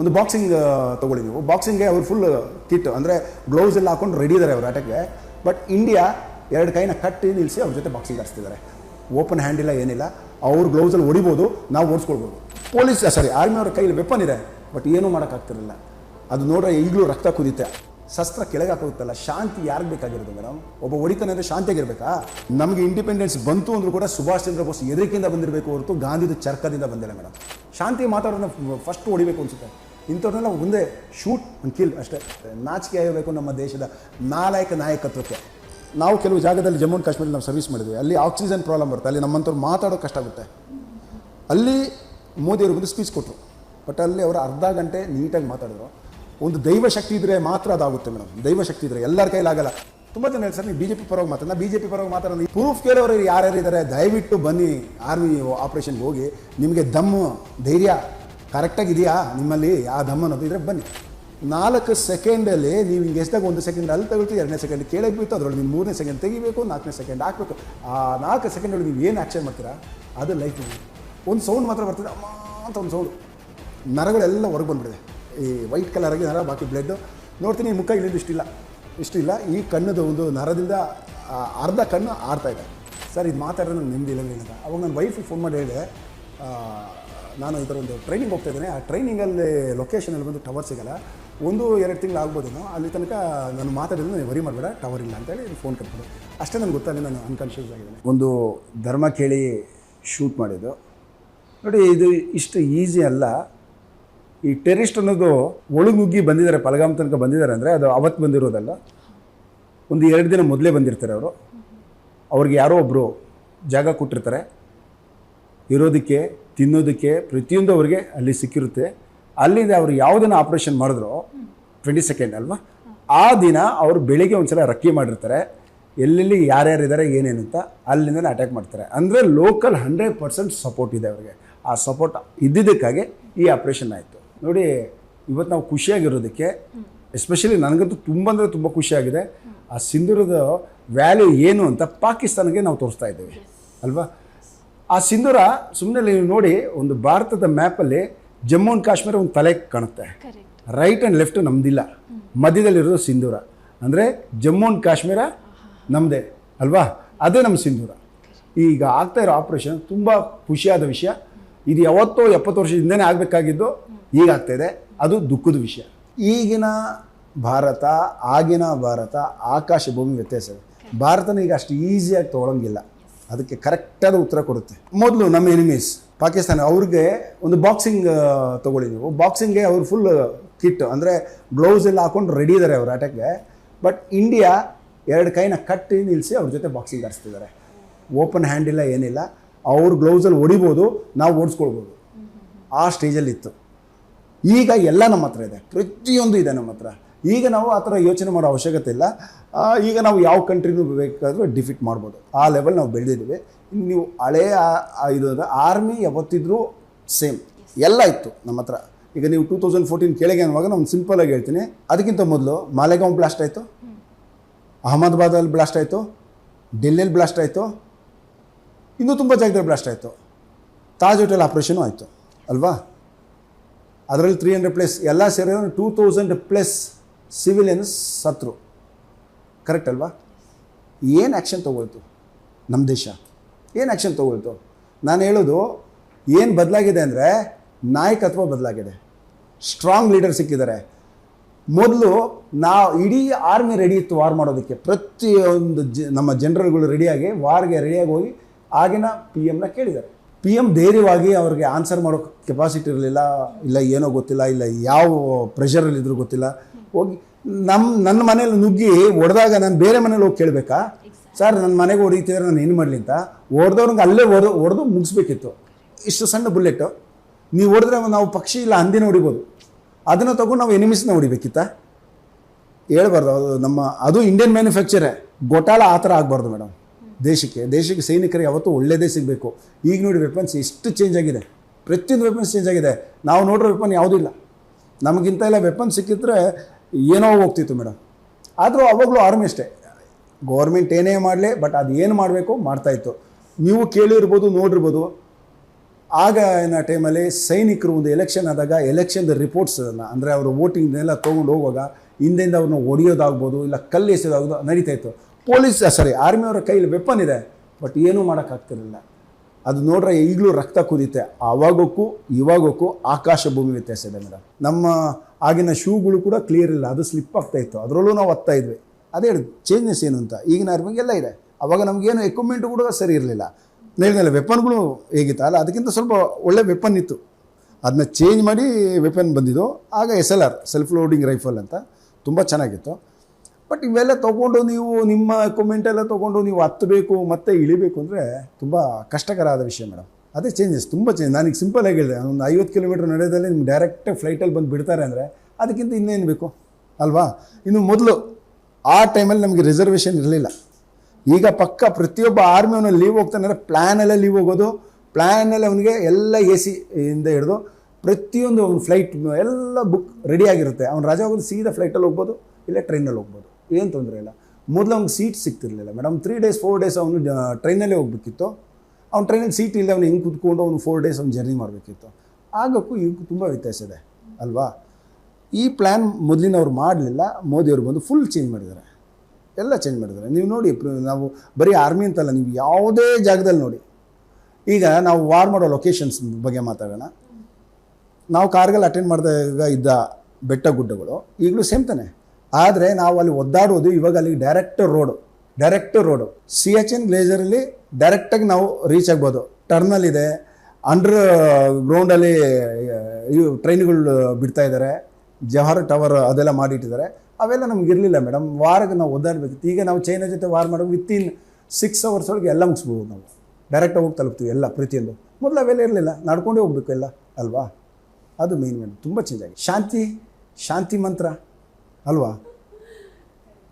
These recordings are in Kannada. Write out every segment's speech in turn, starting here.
ಒಂದು ಬಾಕ್ಸಿಂಗ್ ತೊಗೊಳ್ಳಿ ನೀವು. ಬಾಕ್ಸಿಂಗ್ಗೆ ಅವ್ರು ಫುಲ್ ಕಿಟ್ ಅಂದರೆ ಗ್ಲೌಸ್ ಎಲ್ಲ ಹಾಕೊಂಡು ರೆಡಿ ಇದ್ದಾರೆ ಅವರು ಆಟಕ್ಕೆ. ಬಟ್ ಇಂಡಿಯಾ ಎರಡು ಕೈನ ಕಟ್ಟಿ ನಿಲ್ಲಿಸಿ ಅವ್ರ ಜೊತೆ ಬಾಕ್ಸಿಂಗ್ ಆಡಿಸ್ತಿದ್ದಾರೆ. ಓಪನ್ ಹ್ಯಾಂಡ್ ಇಲ್ಲ, ಏನಿಲ್ಲ. ಅವ್ರು ಗ್ಲೌಸಲ್ಲಿ ಹೊಡಿಬೋದು, ನಾವು ಓಡಿಸ್ಕೊಳ್ಬೋದು. ಪೊಲೀಸ್ ಸಾರಿ ಆರ್ಮಿ ಅವ್ರ ಕೈಯಲ್ಲಿ ವೆಪನ್ ಇದೆ ಬಟ್ ಏನೂ ಮಾಡೋಕ್ಕಾಗ್ತಿರಲಿಲ್ಲ. ಅದು ನೋಡ್ರೆ ಈಗಲೂ ರಕ್ತ ಕುದೀತೆ. ಶಸ್ತ್ರ ಕೆಳಗೆ ಹಾಕೋಗುತ್ತಲ್ಲ ಶಾಂತಿ ಯಾರಿಗೆ ಬೇಕಾಗಿರೋದು ಮೇಡಮ್ ಒಬ್ಬ ಹೊಡಿತಾನೆ ಶಾಂತಿಯಾಗಿರ್ಬೇಕಾ ನಮಗೆ ಇಂಡಿಪೆಂಡೆನ್ಸ್ ಬಂತು ಅಂದರೂ ಕೂಡ ಸುಭಾಷ್ ಚಂದ್ರ ಬೋಸ್ ಎದರಿಕೆಯಿಂದ ಬಂದಿರಬೇಕು ಹೊರತು ಗಾಂಧಿದು ಚರ್ಕದಿಂದ ಬಂದಿಲ್ಲ ಮೇಡಮ್ ಶಾಂತಿ ಮಾತಾಡೋದನ್ನ ಫಸ್ಟ್ ಹೊಡಿಬೇಕು ಅನಿಸುತ್ತೆ. ಇಂಥವ್ರನ್ನೆಲ್ಲ ಮುಂದೆ ಶೂಟ್ ಒಂದು ಕಿಲ್ ಅಷ್ಟೇ. ನಾಚಿಕೆ ಆಗಬೇಕು ನಮ್ಮ ದೇಶದ ನಾಲಾಯಕ ನಾಯಕತ್ವಕ್ಕೆ. ನಾವು ಕೆಲವು ಜಾಗದಲ್ಲಿ ಜಮ್ಮು ಆ್ಯಂಡ್ ಕಾಶ್ಮೀರಲ್ಲಿ ನಾವು ಸರ್ವಿಸ್ ಮಾಡಿದ್ವಿ. ಅಲ್ಲಿ ಆಕ್ಸಿಜನ್ ಪ್ರಾಬ್ಲಮ್ ಬರುತ್ತೆ. ಅಲ್ಲಿ ನಮ್ಮಂಥವ್ರು ಮಾತಾಡೋಕೆ ಕಷ್ಟ ಆಗುತ್ತೆ. ಅಲ್ಲಿ ಮೋದಿಯವರು ಬಂದು ಸ್ಪೀಚ್ ಕೊಟ್ಟರು ಬಟ್ ಅಲ್ಲಿ ಅವರು ಅರ್ಧ ಗಂಟೆ ನೀಟಾಗಿ ಮಾತಾಡಿದ್ರು. ಒಂದು ದೈವ ಶಕ್ತಿ ಇದ್ದರೆ ಮಾತ್ರ ಅದಾಗುತ್ತೆ ಮೇಡಮ್. ದೈವ ಶಕ್ತಿ ಇದ್ದರೆ ಎಲ್ಲರ ಕೈಲಾಗಲ್ಲ ತುಂಬ ಜನ ಸರ್ ನೀವು ಬಿ ಜೆ ಪಿ ಪರವಾಗಿ ಮಾತಾಡ ಬಿ ಜೆ ಪಿ ಪರವಾಗಿ ಮಾತಾಡೋದು ಪ್ರೂಫ್ ಕೇಳೋರು ಯಾರ್ಯಾರು ಇದ್ದಾರೆ ದಯವಿಟ್ಟು ಬನ್ನಿ. ಆರ್ಮಿ ಆಪ್ರೇಷನ್ಗೆ ಹೋಗಿ, ನಿಮಗೆ ದಮ್ಮು ಧೈರ್ಯ ಕರೆಕ್ಟಾಗಿ ಇದೆಯಾ? ನಿಮ್ಮಲ್ಲಿ ಆ ದಮ್ಮ ಅನ್ನೋದು ಇದ್ರೆ ಬನ್ನಿ. ನಾಲ್ಕು ಸೆಕೆಂಡಲ್ಲಿ ನೀವು ಹಿಂಗೆ ಎಷ್ಟಾಗ ಒಂದು ಸೆಕೆಂಡ್ ಅಲ್ಲಿ ತಗೊಳ್ತೀವಿ ಎರಡನೇ ಸೆಕೆಂಡ್ ಕೇಳಬೇಕು ಬಿತ್ತು ಅದರೊಳಗೆ ನೀವು ಮೂರನೇ ಸೆಕೆಂಡ್ ತೆಗಿಬೇಕು, ನಾಲ್ಕನೇ ಸೆಕೆಂಡ್ ಹಾಕಬೇಕು. ಆ ನಾಲ್ಕು ಸೆಕೆಂಡಲ್ಲಿ ನೀವು ಏನು ಆ್ಯಕ್ಷನ್ ಮಾಡ್ತೀರಾ, ಅದು ಲೈಫ್ ಒಂದು ಸೌಂಡ್ ಮಾತ್ರ ಬರ್ತದೆ, ಅಮ್ಮ ಅಂತ ಒಂದು ಸೌಂಡ್ ನರಗಳೆಲ್ಲ ಹೊರಗೆ ಬಂದ್ಬಿಡಿದೆ ಈ ವೈಟ್ ಕಲರ್ ಆಗಿ ನರ ಬಾಕಿ ಬ್ಲಡ್ಡು ನೋಡ್ತೀನಿ, ಈ ಮುಖ ಇಲ್ಲಿಂದ ಇಷ್ಟಿಲ್ಲ. ಇಷ್ಟಿಲ್ಲ. ಈ ಕಣ್ಣದು ಒಂದು ನರದಿಂದ ಅರ್ಧ ಕಣ್ಣು ಆಡ್ತಾ ಇದೆ. ಸರ್, ಇದು ಮಾತಾಡಿದ್ರೆ ನಂಗೆ ನೆಮ್ಮದಿ ಇಲ್ಲ ಅಂತ ಅವಾಗ ನನ್ನ ವೈಫಿಗೆ ಫೋನ್ ಮಾಡಿ ಹೇಳಿದೆ ನಾನು ಈ ಒಂದು ಟ್ರೈನಿಂಗ್ ಹೋಗ್ತಾ ಇದ್ದೇನೆ. ಆ ಟ್ರೈನಿಂಗಲ್ಲಿ ಲೊಕೇಶನಲ್ಲಿ ಬಂದು ಟವರ್ ಸಿಗಲ್ಲ. ಒಂದು, ಎರಡು ತಿಂಗಳು ಆಗ್ಬೋದೇನೋ, ಅಲ್ಲಿ ತನಕ ನಾನು ಮಾತಾಡಿದ್ರೆ ನೀವು ವರಿ ಮಾಡಬೇಡ ಟವರ್ ಇಲ್ಲ ಅಂತೇಳಿ ಫೋನ್ ಕಟ್ಬಿಡು ಅಷ್ಟೇ ನನಗೆ ಗೊತ್ತಾಗಲಿ ನಾನು ಅನ್ಕಾನ್ಷಿಯಸ್ ಆಗಿದ್ದೇನೆ. ಒಂದು ಧರ್ಮ ಕೇಳಿ ಶೂಟ್ ಮಾಡಿದ್ದು. ನೋಡಿ, ಇದು ಇಷ್ಟು ಈಸಿ ಅಲ್ಲ. ಈ ಟೆರಿಸ್ಟ್ ಅನ್ನೋದು ಒಳಗುಗ್ಗಿ ಬಂದಿದ್ದಾರೆ, ಪಲಗಾಮ್ ತನಕ ಬಂದಿದ್ದಾರೆ ಅಂದರೆ ಅದು ಅವತ್ತು ಬಂದಿರೋದಲ್ಲ. ಒಂದು ಎರಡು ದಿನ ಮೊದಲೇ ಬಂದಿರ್ತಾರೆ ಅವರು. ಅವ್ರಿಗೆ ಯಾರೋ ಒಬ್ಬರು ಜಾಗ ಕೊಟ್ಟಿರ್ತಾರೆ. ಇರೋದಕ್ಕೆ, ತಿನ್ನೋದಕ್ಕೆ, ಪ್ರತಿಯೊಂದು ಅವ್ರಿಗೆ ಅಲ್ಲಿ ಸಿಕ್ಕಿರುತ್ತೆ. ಅಲ್ಲಿಂದ ಅವರು ಯಾವುದನ್ನು ಆಪ್ರೇಷನ್ ಮಾಡಿದ್ರು ಟ್ವೆಂಟಿ ಸೆಕೆಂಡ್ ಅಲ್ವಾ? ಆ ದಿನ ಅವರು ಬೆಳಿಗ್ಗೆ ಒಂದ್ಸಲ ರಕ್ಕಿ ಮಾಡಿರ್ತಾರೆ. ಎಲ್ಲೆಲ್ಲಿ ಯಾರ್ಯಾರಿದ್ದಾರೆ, ಏನೇನು ಅಂತ ಅಲ್ಲಿಂದ ಅಟ್ಯಾಕ್ ಮಾಡ್ತಾರೆ. ಅಂದರೆ ಲೋಕಲ್ ಹಂಡ್ರೆಡ್ ಪರ್ಸೆಂಟ್ ಸಪೋರ್ಟ್ ಇದೆ ಅವರಿಗೆ. ಆ ಸಪೋರ್ಟ್ ಇದ್ದಿದ್ದಕ್ಕಾಗಿ ಈ ಆಪ್ರೇಷನ್ ಆಯಿತು. ನೋಡಿ ಇವತ್ತು ನಾವು ಖುಷಿಯಾಗಿರೋದಕ್ಕೆ ಎಸ್ಪೆಷಲಿ ನನಗಂತೂ ತುಂಬ ಅಂದರೆ ತುಂಬ ಖುಷಿಯಾಗಿದೆ. ಆ ಸಿಂಧೂರದ ವ್ಯಾಲ್ಯೂ ಏನು ಅಂತ ಪಾಕಿಸ್ತಾನಕ್ಕೆ ನಾವು ತೋರಿಸ್ತಾ ಇದ್ದೇವೆ. ಅಲ್ವಾ? ಆ ಸಿಂಧೂರ ಸುಮ್ಮನೆ ನೀವು ನೋಡಿ ಒಂದು ಭಾರತದ ಮ್ಯಾಪಲ್ಲಿ ಜಮ್ಮು ಆ್ಯಂಡ್ ಕಾಶ್ಮೀರ ಒಂದು ತಲೆ ಕಾಣುತ್ತೆ. ರೈಟ್ ಆ್ಯಂಡ್ ಲೆಫ್ಟ್ ನಮ್ದಿಲ್ಲ. ಮಧ್ಯದಲ್ಲಿರೋದು ಸಿಂಧೂರ. ಅಂದರೆ ಜಮ್ಮು ಆ್ಯಂಡ್ ಕಾಶ್ಮೀರ ನಮ್ಮದೇ ಅಲ್ವಾ? ಅದೇ ನಮ್ಮ ಸಿಂಧೂರ. ಈಗ ಆಗ್ತಾ ಇರೋ ಆಪ್ರೇಷನ್ ತುಂಬ ಖುಷಿಯಾದ ವಿಷಯ. ಇದು ಯಾವತ್ತೋ ಎಪ್ಪತ್ತು ವರ್ಷದಿಂದನೇ ಆಗಬೇಕಾಗಿದ್ದು. ಇದೆ ಅದು ದುಃಖದ ವಿಷಯ. ಈಗಿನ ಭಾರತ ಆಗಿನ ಭಾರತ ಆಕಾಶ ಭೂಮಿ ವ್ಯತ್ಯಾಸ ಇದೆ. ಭಾರತನ ಈಗ ಅಷ್ಟು ಈಸಿಯಾಗಿ ತೊಗೊಳಂಗಿಲ್ಲ. ಅದಕ್ಕೆ ಕರೆಕ್ಟಾದ ಉತ್ತರ ಕೊಡುತ್ತೆ. ಮೊದಲು ನಮ್ಮ ಎನಿಮೀಸ್ ಪಾಕಿಸ್ತಾನ ಅವ್ರಿಗೆ ಒಂದು ಬಾಕ್ಸಿಂಗ್ ತೊಗೊಳ್ಳಿ ನೀವು. ಬಾಕ್ಸಿಂಗ್ಗೆ ಅವ್ರು ಫುಲ್ ಕಿಟ್ ಅಂದರೆ ಗ್ಲೌಸ್ ಎಲ್ಲ ಹಾಕೊಂಡು ರೆಡಿ ಇದ್ದಾರೆ ಅವ್ರ ಆಟಕ್ಕೆ ಬಟ್ ಇಂಡಿಯಾ ಎರಡು ಕೈನ ಕಟ್ಟಿ ನಿಲ್ಲಿಸಿ ಅವ್ರ ಜೊತೆ ಬಾಕ್ಸಿಂಗ್ ಆಡಿಸ್ತಿದ್ದಾರೆ ಓಪನ್ ಹ್ಯಾಂಡ್ ಇಲ್ಲ ಏನಿಲ್ಲ. ಅವ್ರ ಗ್ಲೌಸಲ್ಲಿ ಹೊಡಿಬೋದು ನಾವು ಓಡಿಸ್ಕೊಳ್ಬೋದು. ಆ ಸ್ಟೇಜಲ್ಲಿ ಇತ್ತು. ಈಗ ಎಲ್ಲ ನಮ್ಮ ಹತ್ರ ಇದೆ. ಪ್ರತಿಯೊಂದು ಇದೆ ನಮ್ಮ ಹತ್ರ. ಈಗ ನಾವು ಆ ಥರ ಯೋಚನೆ ಮಾಡೋ ಅವಶ್ಯಕತೆ ಇಲ್ಲ. ಈಗ ನಾವು ಯಾವ ಕಂಟ್ರಿನೂ ಬೇಕಾದರೂ ಡಿಫಿಟ್ ಮಾಡ್ಬೋದು. ಆ ಲೆವೆಲ್ ನಾವು ಬೆಳೆದಿದ್ದೀವಿ. ನೀವು ಹಳೆಯ ಇದು ಆರ್ಮಿ ಯಾವತ್ತಿದ್ರೂ ಸೇಮ್ ಎಲ್ಲ ಇತ್ತು ನಮ್ಮ ಹತ್ರ. ಈಗ ನೀವು ಟೂ ತೌಸಂಡ್ ಫೋರ್ಟೀನ್ ಕೆಳಗೆ ಅನ್ನುವಾಗ ನಾನು ಸಿಂಪಲಾಗಿ ಹೇಳ್ತೀನಿ. ಅದಕ್ಕಿಂತ ಮೊದಲು ಮಾಲೆಗಾಂವ್ ಬ್ಲಾಸ್ಟ್ ಆಯಿತು. ಅಹಮದಾಬಾದಲ್ಲಿ ಬ್ಲಾಸ್ಟ್ ಆಯಿತು. ಡೆಲ್ಲಿಯಲ್ಲಿ ಬ್ಲಾಸ್ಟ್ ಆಯಿತು. ಇನ್ನೂ ತುಂಬ ಜಾಗದಲ್ಲಿ ಬ್ಲಾಸ್ಟ್ ಆಯಿತು. ತಾಜ್ ಹೋಟೆಲ್ ಆಪ್ರೇಷನು ಆಯಿತು. ಅಲ್ವಾ? ಅದರಲ್ಲಿ ತ್ರೀ ಹಂಡ್ರೆಡ್ ಪ್ಲಸ್ ಎಲ್ಲ ಸೇರಿದ್ರೆ ಟೂ ತೌಸಂಡ್ ಪ್ಲಸ್ ಸಿವಿಲಿಯನ್ಸ್ ಸತ್ರು. ಕರೆಕ್ಟ್ ಅಲ್ವಾ? ಏನು ಆ್ಯಕ್ಷನ್ ತೊಗೊಳ್ತು ನಮ್ಮ ದೇಶ? ಏನು ಆ್ಯಕ್ಷನ್ ತೊಗೊಳ್ತು? ನಾನು ಹೇಳೋದು ಏನು ಬದಲಾಗಿದೆ ಅಂದರೆ ನಾಯಕತ್ವ ಬದಲಾಗಿದೆ. ಸ್ಟ್ರಾಂಗ್ ಲೀಡರ್ ಸಿಕ್ಕಿದ್ದಾರೆ. ಮೊದಲು ನಾವು ಇಡೀ ಆರ್ಮಿ ರೆಡಿ ಇತ್ತು ವಾರ್ ಮಾಡೋದಕ್ಕೆ. ಪ್ರತಿಯೊಂದು ಜ, ನಮ್ಮ ಜನರಲ್ಗಳು ರೆಡಿಯಾಗಿ ವಾರ್ಗೆ ರೆಡಿಯಾಗಿ ಹೋಗಿ ಆಗಿನ ಪಿ ಎಮ್ನ ಕೇಳಿದ್ದಾರೆ. ಪಿ ಎಂ ಧೈರ್ಯವಾಗಿ ಅವ್ರಿಗೆ ಆನ್ಸರ್ ಮಾಡೋ ಕೆಪಾಸಿಟಿ ಇರಲಿಲ್ಲ ಇಲ್ಲ ಏನೋ ಗೊತ್ತಿಲ್ಲ ಇಲ್ಲ ಯಾವ ಪ್ರೆಷರಲ್ಲಿ ಇದ್ರೂ ಗೊತ್ತಿಲ್ಲ. ಹೋಗಿ ನಮ್ಮ ನನ್ನ ಮನೇಲಿ ನುಗ್ಗಿ ಹೊಡೆದಾಗ ನಾನು ಬೇರೆ ಮನೇಲಿ ಹೋಗಿ ಕೇಳಬೇಕಾ? ಸರ್ ನನ್ನ ಮನೆಗೆ ಹೊಡಿತಿದ್ರೆ ನಾನು ಏನು ಮಾಡಲಿ ಅಂತ ಹೊಡೆದವ್ರಿಗೆ ಅಲ್ಲೇ ಹೊಡೆದು ಹೊಡೆದು ಮುಗಿಸ್ಬೇಕಿತ್ತು. ಇಷ್ಟು ಸಣ್ಣ ಬುಲೆಟು ನೀವು ಹೊಡೆದ್ರೆ ನಾವು ಪಕ್ಷಿ ಇಲ್ಲ ಹಂದಿನ ಹೊಡಿಬೋದು. ಅದನ್ನು ತಗೊಂಡು ನಾವು ಎನಿಮಿಸ್ನ ಹೊಡಿಬೇಕಿತ್ತ? ಹೇಳ್ಬಾರ್ದು ಅದು ನಮ್ಮ ಅದು ಇಂಡಿಯನ್ ಮ್ಯಾನುಫ್ಯಾಕ್ಚರೇ ಗೊಟಾಲ ಆ ಥರ ಆಗಬಾರ್ದು ಮೇಡಮ್ ದೇಶಕ್ಕೆ ದೇಶಕ್ಕೆ ಸೈನಿಕರಿಗೆ ಯಾವತ್ತೂ ಒಳ್ಳೆಯದೇ ಸಿಗಬೇಕು. ಈಗ ನೋಡಿ ವೆಪನ್ಸ್ ಎಷ್ಟು ಚೇಂಜ್ ಆಗಿದೆ. ಪ್ರತಿಯೊಂದು ವೆಪನ್ಸ್ ಚೇಂಜ್ ಆಗಿದೆ. ನಾವು ನೋಡಿರೋ ವೆಪನ್ ಯಾವುದೂ ಇಲ್ಲ. ನಮಗಿಂತ ಎಲ್ಲ ವೆಪನ್ ಸಿಕ್ಕಿದ್ರೆ ಏನೋ ಹೋಗ್ತಿತ್ತು ಮೇಡಮ್ ಆದರೂ ಅವಾಗಲೂ ಆರ್ಮಿ ಅಷ್ಟೇ. ಗೌರ್ಮೆಂಟ್ ಏನೇ ಮಾಡಲಿ ಬಟ್ ಅದು ಏನು ಮಾಡಬೇಕು ಮಾಡ್ತಾಯಿತ್ತು ನೀವು ಕೇಳಿರ್ಬೋದು, ನೋಡಿರ್ಬೋದು. ಆಗಿನ ಟೈಮಲ್ಲಿ ಸೈನಿಕರು ಒಂದು ಎಲೆಕ್ಷನ್ ಆದಾಗ ಎಲೆಕ್ಷನ್ ಅದನ್ನು ಅಂದರೆ ಅವರು ವೋಟಿಂಗ್ನೆಲ್ಲ ತೊಗೊಂಡು ಹೋಗುವಾಗ ಹಿಂದೆಯಿಂದ ಅವ್ರನ್ನ ಹೊಡೆಯೋದಾಗ್ಬೋದು ಇಲ್ಲ ಕಲ್ಲು ಎಸೆಯೋದಾಗ್ಬೋದು, ನಡೀತಾ ಇತ್ತು. ಪೊಲೀಸ್ ಸಾರಿ ಆರ್ಮಿಯವರ ಕೈಯಲ್ಲಿ ವೆಪನ್ ಇದೆ ಬಟ್ ಏನೂ ಮಾಡೋಕ್ಕಾಗ್ತಿರಲಿಲ್ಲ. ಅದು ನೋಡ್ರೆ ಈಗಲೂ ರಕ್ತ ಕುದೀತೆ. ಆವಾಗಕ್ಕೂ, ಇವಾಗಕ್ಕೂ ಆಕಾಶ ಭೂಮಿ ವ್ಯತ್ಯಾಸ ಇದೆ ಮೇಡಮ್. ನಮ್ಮ ಆಗಿನ ಶೂಗಳು ಕೂಡ ಕ್ಲಿಯರ್ ಇಲ್ಲ, ಅದು ಸ್ಲಿಪ್ ಆಗ್ತಾ ಇತ್ತು. ಅದರಲ್ಲೂ ನಾವು ಒತ್ತಾ ಇದ್ವಿ. ಅದೇ ಚೇಂಜಸ್ ಏನು ಅಂತ? ಈಗಿನ ಆರ್ಮಿಗೆಲ್ಲ ಇದೆ. ಅವಾಗ ನಮಗೇನು ಎಕ್ವಿಪ್ಮೆಂಟ್ ಕೂಡ ಸರಿ ಇರಲಿಲ್ಲ. ಹೇಳಿದ್ನಲ್ಲ ವೆಪನ್ಗಳು ಹೇಗಿತ್ತು? ಅಲ್ಲ, ಅದಕ್ಕಿಂತ ಸ್ವಲ್ಪ ಒಳ್ಳೆ ವೆಪನ್ ಇತ್ತು. ಅದನ್ನ ಚೇಂಜ್ ಮಾಡಿ ವೆಪನ್ ಬಂದಿದ್ದು. ಆಗ S L R self loading rifle ಅಂತ. ತುಂಬ ಚೆನ್ನಾಗಿತ್ತು. ಬಟ್ ಇವೆಲ್ಲ ತೊಗೊಂಡು ನೀವು ನಿಮ್ಮ ಎಕ್ವಿಪ್ಮೆಂಟ್ ಎಲ್ಲ ತೊಗೊಂಡು ನೀವು ಹತ್ತಬೇಕು, ಮತ್ತೆ ಇಳಿಬೇಕು ಅಂದರೆ ತುಂಬ ಕಷ್ಟಕರ ಆದ ವಿಷಯ ಮೇಡಮ್ ಅದೇ ಚೇಂಜಸ್ ತುಂಬ ಚೇಂಜ್ ನನಗೆ ಸಿಂಪಲ್ ಆಗಿ ಒಂದು ಐವತ್ತು ಕಿಲೋಮೀಟ್ರ್ ನಡೆಯೋದಲ್ಲಿ ನಿಮ್ಗೆ ಡೈರೆಕ್ಟ್ ಫ್ಲೈಟಲ್ಲಿ ಬಂದು ಬಿಡ್ತಾರೆ ಅಂದರೆ ಅದಕ್ಕಿಂತ ಇನ್ನೇನು ಬೇಕು? ಅಲ್ವಾ? ಇನ್ನು ಮೊದಲು ಆ ಟೈಮಲ್ಲಿ ನಮಗೆ ರಿಸರ್ವೇಷನ್ ಇರಲಿಲ್ಲ. ಈಗ ಪಕ್ಕ ಪ್ರತಿಯೊಬ್ಬ ಆರ್ಮಿ ಅವನಲ್ಲಿ ಲೀವ್ ಹೋಗ್ತಾನೆ ಅಂದರೆ ಪ್ಲ್ಯಾನಲ್ಲೇ ಲೀವ್ ಹೋಗೋದು. ಪ್ಲ್ಯಾನಲ್ಲಿ ಅವನಿಗೆ ಎಲ್ಲ ಎ ಸಿ ಇಂದ ಹಿಡಿದು ಪ್ರತಿಯೊಂದು ಅವ್ನ ಫ್ಲೈಟ್ ಎಲ್ಲ ಬುಕ್ ರೆಡಿ ಆಗಿರುತ್ತೆ. ಅವ್ನು ರಜಾ ಹೋಗೋದು ಸೀದಾ ಫ್ಲೈಟಲ್ಲಿ ಹೋಗ್ಬೋದು, ಇಲ್ಲ ಟ್ರೈನಲ್ಲಿ ಹೋಗ್ಬೋದು. ಏನು ತೊಂದರೆ ಇಲ್ಲ. ಮೊದಲು ಅವ್ನಿಗೆ seat ಸಿಗ್ತಿರಲಿಲ್ಲ. Madam three days four days ಅವನು ಟ್ರೈನಲ್ಲೇ ಹೋಗ್ಬೇಕಿತ್ತು. ಅವ್ನು ಟ್ರೈನಲ್ಲಿ ಸೀಟ್ ಇಲ್ಲದೆ ಅವ್ನು ಹೆಂಗೆ ಕುತ್ಕೊಂಡು ಅವ್ನು ಫೋರ್ ಡೇಸ್ ಅವ್ನು ಜರ್ನಿ ಮಾಡಬೇಕಿತ್ತು. ಆಗಕ್ಕೂ ಈಗ ತುಂಬ ವ್ಯತ್ಯಾಸ ಇದೆ, ಅಲ್ವಾ? ಈ ಪ್ಲ್ಯಾನ್ ಮೊದಲಿನವ್ರು ಮಾಡಲಿಲ್ಲ. ಮೋದಿಯವ್ರು ಬಂದು ಫುಲ್ ಚೇಂಜ್ ಮಾಡಿದ್ದಾರೆ. ಎಲ್ಲ ಚೇಂಜ್ ಮಾಡಿದ್ದಾರೆ. ನೀವು ನೋಡಿ, ನಾವು ಬರೀ ಆರ್ಮಿ ಅಂತಲ್ಲ, ನೀವು ಯಾವುದೇ ಜಾಗದಲ್ಲಿ ನೋಡಿ. ಈಗ ನಾವು ವಾರ್ ಮಾಡೋ ಲೊಕೇಶನ್ಸ್ ಬಗ್ಗೆ ಮಾತಾಡೋಣ. ನಾವು ಕಾರ್ಗಲ್ ಅಟೆಂಡ್ ಮಾಡಿದಾಗ ಇದ್ದ ಬೆಟ್ಟ ಗುಡ್ಡಗಳು, ಈಗಲೂ ಸೇಮ್ ತಾನೆ? ಆದರೆ ನಾವು ಅಲ್ಲಿ ಒದ್ದಾಡೋದು ಇವಾಗ ಅಲ್ಲಿ direct road direct road C H N ಗ್ಲೇಜರಲ್ಲಿ ಡೈರೆಕ್ಟಾಗಿ ನಾವು ರೀಚ್ ಆಗ್ಬೋದು. ಟರ್ನಲ್ ಇದೆ. ಅಂಡರ್ ಗ್ರೌಂಡಲ್ಲಿ ಇವು ಟ್ರೈನ್ಗಳು ಬಿಡ್ತಾ ಇದ್ದಾರೆ ಜವಾಹರ್ ಟವರ್ ಅದೆಲ್ಲ ಮಾಡಿಟ್ಟಿದ್ದಾರೆ ಅವೆಲ್ಲ ನಮ್ಗೆ ಇರಲಿಲ್ಲ ಮೇಡಮ್ ವಾರಕ್ಕೆ ನಾವು ಒದ್ದಾಡಬೇಕಿತ್ತು ಈಗ ನಾವು ಚೈನಾ ಜೊತೆ ವಾರ್ ಮಾಡೋ ವಿತಿನ್ ಸಿಕ್ಸ್ ಅವರ್ಸ್ ಒಳಗೆ ಎಲ್ಲ ಮುಗಿಸ್ಬೋದು ನಾವು. ಡೈರೆಕ್ಟಾಗಿ ಹೋಗಿ ತಲುಪ್ತೀವಿ ಎಲ್ಲ, ಪ್ರತಿಯೊಂದು. ಮೊದಲು ಅವೆಲ್ಲ ಇರಲಿಲ್ಲ. ನಡ್ಕೊಂಡೇ ಹೋಗ್ಬೇಕು ಎಲ್ಲ, ಅಲ್ವಾ? ಅದು ಮೇನ್ ಮೇಡಮ್ ತುಂಬ ಚೇಂಜ್ ಆಗಿದೆ. ಶಾಂತಿ ಶಾಂತಿ ಮಂತ್ರ. ಅಲ್ವಾ?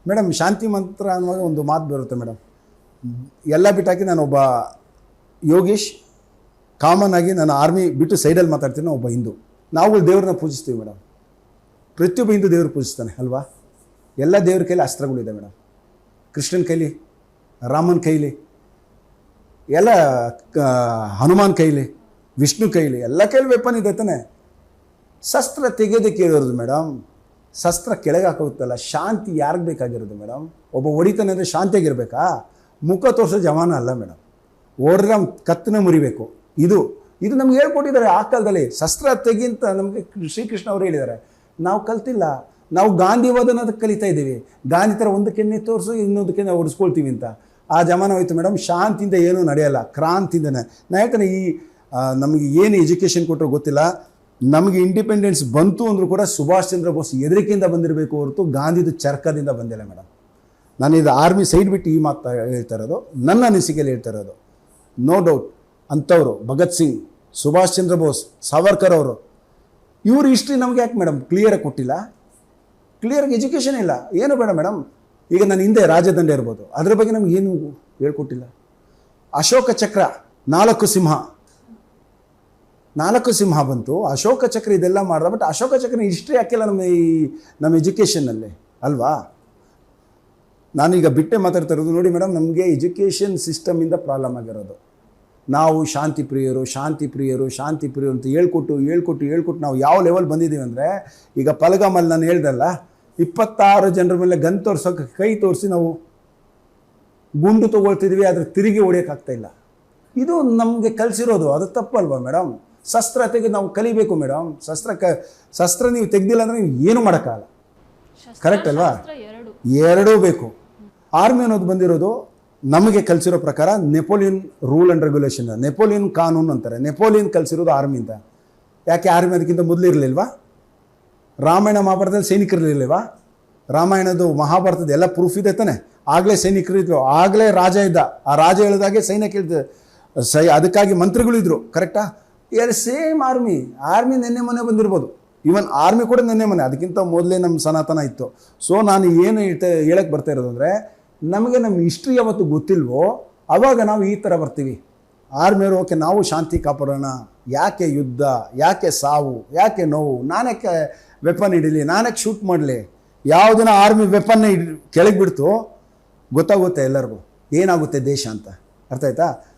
ಮೇಡಮ್, ಶಾಂತಿ ಮಂತ್ರ ಅನ್ನುವಾಗ ಒಂದು ಮಾತು ಬರುತ್ತೆ ಮೇಡಮ್. ಎಲ್ಲ ಬಿಟ್ಟಾಕಿ ನಾನು ಒಬ್ಬ ಯೋಗೇಶ್, ಕಾಮನ್ ಆಗಿ ನಾನು ಆರ್ಮಿ ಬಿಟ್ಟು ಸೈಡಲ್ಲಿ ಮಾತಾಡ್ತೀನಿ ಒಬ್ಬ ಹಿಂದೂ. ನಾವು ದೇವ್ರನ್ನ ಪೂಜಿಸ್ತೀವಿ ಮೇಡಮ್. ಪ್ರತಿಯೊಬ್ಬ ಹಿಂದೂ ದೇವ್ರು ಪೂಜಿಸ್ತಾನೆ, ಅಲ್ವಾ? ಎಲ್ಲ ದೇವ್ರ ಕೈಲಿ ಅಸ್ತ್ರಗಳಿದೆ ಮೇಡಮ್. ಕೃಷ್ಣನ ಕೈಲಿ, ರಾಮನ ಕೈಲಿ, ಎಲ್ಲ ಹನುಮಾನ್ ಕೈಲಿ, ವಿಷ್ಣು ಕೈಲಿ, ಎಲ್ಲ ಕೈಲಿ ವೆಪನ್ ಇದೆ ತಾನೆ. ಶಸ್ತ್ರ ತೆಗೆಯೋದಕ್ಕೆ ಇರೋದು ಮೇಡಮ್. ಶಸ್ತ್ರ ಕೆಳಗೆ ಹಾಕೋಗುತ್ತಲ್ಲ ಶಾಂತಿ ಯಾರಿಗೆ ಬೇಕಾಗಿರೋದು ಮೇಡಮ್ ಒಬ್ಬ ಹೊಡಿತಾನೆ ಅಂದರೆ ಶಾಂತಿಯಾಗಿರಬೇಕಾ? ಮುಖ ತೋರಿಸೋ ಜಮಾನ ಅಲ್ಲ ಮೇಡಮ್ ಓಡ್ರೆ ಕತ್ತನ ಮುರಿಬೇಕು. ಇದು ಇದು ನಮ್ಗೆ ಹೇಳ್ಕೊಟ್ಟಿದ್ದಾರೆ ಆ ಕಾಲದಲ್ಲಿ. ಶಸ್ತ್ರ ತೆಗಿಂತ ನಮಗೆ ಶ್ರೀಕೃಷ್ಣ ಅವರು ಹೇಳಿದ್ದಾರೆ. ನಾವು ಕಲ್ತಿಲ್ಲ. ನಾವು ಗಾಂಧಿವಾದನ ಕಲಿತಾ ಇದ್ದೀವಿ. ಗಾಂಧಿ ಥರ ಒಂದು ಕೆನ್ನೆ ತೋರಿಸು ಇನ್ನೊಂದಕ್ಕೆ ನಾವು ಒಡಿಸ್ಕೊಳ್ತೀವಿ ಅಂತ. ಆ ಜಮಾನ ಹೋಯ್ತು ಮೇಡಮ್ ಶಾಂತಿಯಿಂದ ಏನೂ ನಡೆಯಲ್ಲ. ಕ್ರಾಂತಿಯಿಂದನೇ. ನಾ ಯಾಕಂದರೆ ಈ ನಮಗೆ ಏನು ಎಜುಕೇಷನ್ ಕೊಟ್ಟರು ಗೊತ್ತಿಲ್ಲ. ನಮಗೆ ಇಂಡಿಪೆಂಡೆನ್ಸ್ ಬಂತು ಅಂದರೂ ಕೂಡ ಸುಭಾಷ್ ಚಂದ್ರ ಬೋಸ್ ಹೆದರಿಕೆಯಿಂದ ಬಂದಿರಬೇಕು ಹೊರತು ಗಾಂಧಿದ ಚರ್ಕದಿಂದ ಬಂದಿಲ್ಲ ಮೇಡಮ್ ನಾನು ಇದು ಆರ್ಮಿ ಸೈಡ್ ಬಿಟ್ಟು ಈ ಮಾತು ಹೇಳ್ತಾ ಇರೋದು. ನನ್ನ ಅನಿಸಿಕೆಯಲ್ಲಿ ಹೇಳ್ತಾ ಇರೋದು. ನೋ ಡೌಟ್ ಅಂಥವರು, ಭಗತ್ ಸಿಂಗ್, ಸುಭಾಷ್ ಚಂದ್ರ ಬೋಸ್, ಸಾವರ್ಕರ್ ಅವರು, ಇವ್ರ ಹಿಸ್ಟ್ರಿ ನಮ್ಗೆ ಯಾಕೆ ಮೇಡಮ್ ಕ್ಲಿಯರಾಗಿ ಕೊಟ್ಟಿಲ್ಲ? ಕ್ಲಿಯರಾಗಿ ಎಜುಕೇಷನ್ ಇಲ್ಲ. ಏನು ಬೇಡ ಮೇಡಮ್ ಈಗ ನಾನು ಹಿಂದೆ ರಾಜದಂಡ ಇರ್ಬೋದು. ಅದ್ರ ಬಗ್ಗೆ ನಮ್ಗೆ ಏನು ಹೇಳ್ಕೊಟ್ಟಿಲ್ಲ. ಅಶೋಕ ಚಕ್ರ ನಾಲ್ಕು ಸಿಂಹ. ನಾಲ್ಕು ಸಿಂಹ ಬಂತು. ಅಶೋಕ ಚಕ್ರ ಇದೆಲ್ಲ ಮಾಡ್ದ ಬಟ್ ಅಶೋಕ ಚಕ್ರ ಹಿಸ್ಟ್ರಿ ಹಾಕಿಲ್ಲ ನಮ್ಮ ಈ, ನಮ್ಮ ಎಜುಕೇಷನ್ನಲ್ಲಿ ಅಲ್ವಾ? ನಾನೀಗ ಬಿಟ್ಟೆ ಮಾತಾಡ್ತಾ ಇರೋದು ನೋಡಿ ಮೇಡಮ್ ನಮಗೆ ಎಜುಕೇಷನ್ ಸಿಸ್ಟಮಿಂದ ಪ್ರಾಬ್ಲಮ್ ಆಗಿರೋದು. ನಾವು ಶಾಂತಿ ಪ್ರಿಯರು ಶಾಂತಿ ಪ್ರಿಯರು ಶಾಂತಿ ಪ್ರಿಯರು ಅಂತ ಹೇಳ್ಕೊಟ್ಟು ಹೇಳ್ಕೊಟ್ಟು ಹೇಳ್ಕೊಟ್ಟು ನಾವು ಯಾವ ಲೆವೆಲ್ ಬಂದಿದ್ದೀವಿ ಅಂದರೆ, ಈಗ ಪಲಗಾಮಲ್ಲಿ ನಾನು ಹೇಳ್ದಲ್ಲ, ಇಪ್ಪತ್ತಾರು ಜನರ ಮೇಲೆ ಗನ್ ತೋರ್ಸೋಕೆ ಕೈ ತೋರಿಸಿ ನಾವು ಗುಂಡು ತೊಗೊಳ್ತಿದ್ವಿ, ಆದರೆ ತಿರುಗಿ ಹೊಡೆಯೋಕ್ಕಾಗ್ತಾ ಇಲ್ಲ. ಇದು ನಮಗೆ ಕಲಿಸಿರೋದು, ಅದು ತಪ್ಪಲ್ವಾ ಮೇಡಮ್ ಶಸ್ತ್ರ ತೆಗೆದು ನಾವು ಕಲಿಬೇಕು ಮೇಡಮ್. ಶಸ್ತ್ರ ಕ ಶಸ್ತ್ರ ನೀವು ತೆಗ್ದಿಲ್ಲ ಅಂದರೆ ನೀವು ಏನು ಮಾಡೋಕ್ಕಾಗಲ್ಲ. ಕರೆಕ್ಟ್ ಅಲ್ವಾ? ಎರಡು. ಬೇಕು. ಆರ್ಮಿ ಅನ್ನೋದು ಬಂದಿರೋದು ನಮಗೆ ಕಲಿಸಿರೋ ಪ್ರಕಾರ Napoleon rule and regulation Napoleon ಕಾನೂನು ಅಂತಾರೆ. ನೆಪೋಲಿಯನ್ ಕಲಿಸಿರೋದು ಆರ್ಮಿ ಅಂತ. ಯಾಕೆ ಆರ್ಮಿ ಅದಕ್ಕಿಂತ ಮೊದಲು ಇರಲಿಲ್ವಾ? ರಾಮಾಯಣ ಮಹಾಭಾರತದಲ್ಲಿ ಸೈನಿಕರಿರಲಿಲ್ವಾ ರಾಮಾಯಣದ್ದು ಮಹಾಭಾರತದ ಎಲ್ಲ ಪ್ರೂಫ್ ಇದೆ ತಾನೆ. ಆಗಲೇ ಸೈನಿಕರು ಇದ್ರು. ಆಗಲೇ ರಾಜ ಇದ್ದ. ಆ ರಾಜ ಹೇಳಿದಾಗೆ ಸೈನ್ಯ ಕೇಳಿದ ಸೈ ಅದಕ್ಕಾಗಿ ಮಂತ್ರಿಗಳಿದ್ರು ಕರೆಕ್ಟಾ ಎರಡು ಸೇಮ್ ಆರ್ಮಿ ಆರ್ಮಿ ನಿನ್ನೆ ಮೊನ್ನೆ ಬಂದಿರ್ಬೋದು. ಈವನ್ ಆರ್ಮಿ ಕೂಡ ನಿನ್ನೆ ಮೊನ್ನೆ. ಅದಕ್ಕಿಂತ ಮೊದಲೇ ನಮ್ಮ ಸನಾತನ ಇತ್ತು. ಸೊ ನಾನು ಏನು ಹೇಳ್ತಾ ಹೇಳಕ್ಕೆ ಬರ್ತಾ ಇರೋದು ಅಂದರೆ, ನಮಗೆ ನಮ್ಮ ಹಿಸ್ಟ್ರಿ ಯಾವತ್ತು ಗೊತ್ತಿಲ್ವೋ, ಅವಾಗ ನಾವು ಈ ಥರ ಬರ್ತೀವಿ. ಆರ್ಮಿಯವರು ಓಕೆ, ನಾವು ಶಾಂತಿ ಕಾಪಾಡೋಣ. ಯಾಕೆ ಯುದ್ಧ? ಯಾಕೆ ಸಾವು? ಯಾಕೆ ನೋವು? ನಾನಕ್ಕೆ ವೆಪನ್ ಹಿಡೀಲಿ? ನಾನಕ್ಕೆ ಶೂಟ್ ಮಾಡಲಿ? ಯಾವುದನ್ನ ದಿನ ಆರ್ಮಿ ವೆಪನ್ನ ಕೆಳಗೆ ಬಿಡ್ತು, ಗೊತ್ತಾಗುತ್ತೆ ಎಲ್ಲರಿಗೂ. ಏನಾಗುತ್ತೆ ದೇಶ ಅಂತ. ಅರ್ಥ ಆಯ್ತಾ?